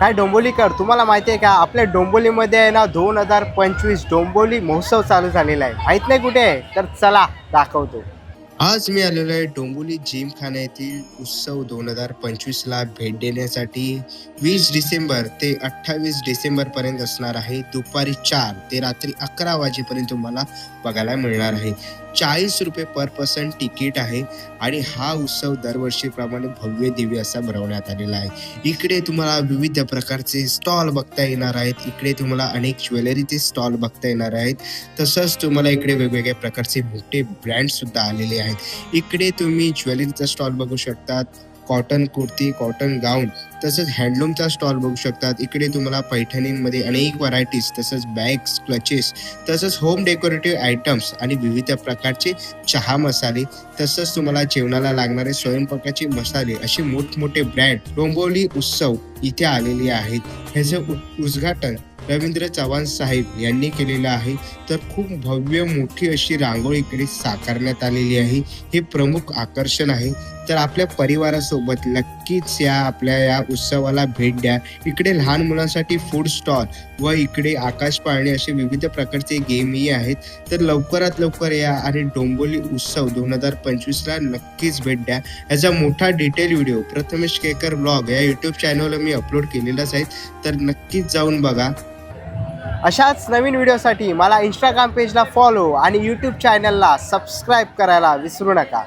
काय डोंबोलीकर तुम्हाला माहिती आहे का आपल्या डोंबोलीमध्ये आहे ना दोन हजार पंचवीस डोंबोली महोत्सव चालू झालेला आहे. माहीत नाही कुठे आहे तर चला दाखवतो. आज मी आलेलो आहे डोंबोली जिमखाना येथील उत्सव दोन हजार पंचवीसला भेट देण्यासाठी. वीस डिसेंबर ते अठ्ठावीस डिसेंबर पर्यंत असणार आहे. दुपारी चार ते रात्री अकरा वाजेपर्यंत तुम्हाला बघायला मिळणार आहे. चाळीस रुपये पर पर्सन तिकीट आहे आणि हा उत्सव दरवर्षीप्रमाणे भव्य दिव्य असा भरवण्यात आलेला आहे. इकडे तुम्हाला विविध प्रकारचे स्टॉल बघता येणार आहेत. इकडे तुम्हाला अनेक ज्वेलरीचे स्टॉल बघता येणार आहेत. तसंच तुम्हाला इकडे वेगवेगळ्या प्रकारचे मोठे ब्रँड सुद्धा आलेले आहेत. इकडे तुम्ही ज्वेलरीचा स्टॉल बघू शकतात. कॉटन कुर्ती कॉटन गाऊन तसंच हँडलूमचा स्टॉल बघू शकतात. इकडे तुम्हाला पैठणींमध्ये अनेक व्हरायटीज तसंच बॅग्स क्लचेस तसंच होम डेकोरेटिव्ह आयटम्स आणि विविध प्रकारचे चहा मसाले तसंच तुम्हाला जेवणाला लागणारे स्वयंपाकाचे मसाले असे मोठमोठे ब्रँड डोंबोली उत्सव इथे आलेले आहेत. ह्याचं उ- उद्घाटन रवींद्र चव्हाण साहेब यांनी केलेलं आहे. तर खूप भव्य मोठी अशी रांगोळी इकडे साकारण्यात आलेली आहे. हे प्रमुख आकर्षण आहे. तर आपल्या परिवारासोबत नक्कीच या आपल्या या उत्सवाला भेट द्या. इकडे लहान मुलांसाठी फूड स्टॉल व इकडे आकाश पाळणे असे विविध प्रकारचे गेमही आहेत. तर लवकरात लवकर या आणि डोंबोली उत्सव दोन हजार पंचवीसला नक्कीच भेट द्या. याचा मोठा डिटेल व्हिडिओ प्रथमेश केकर ब्लॉग या यूट्यूब चॅनलवर मी अपलोड केलेलाच आहे. तर नक्कीच जाऊन बघा. अशाच नवीन व्हिडिओसाठी मला इंस्टाग्राम पेजला फॉलो आणि यूट्यूब चॅनलला सबस्क्राईब करायला विसरू नका.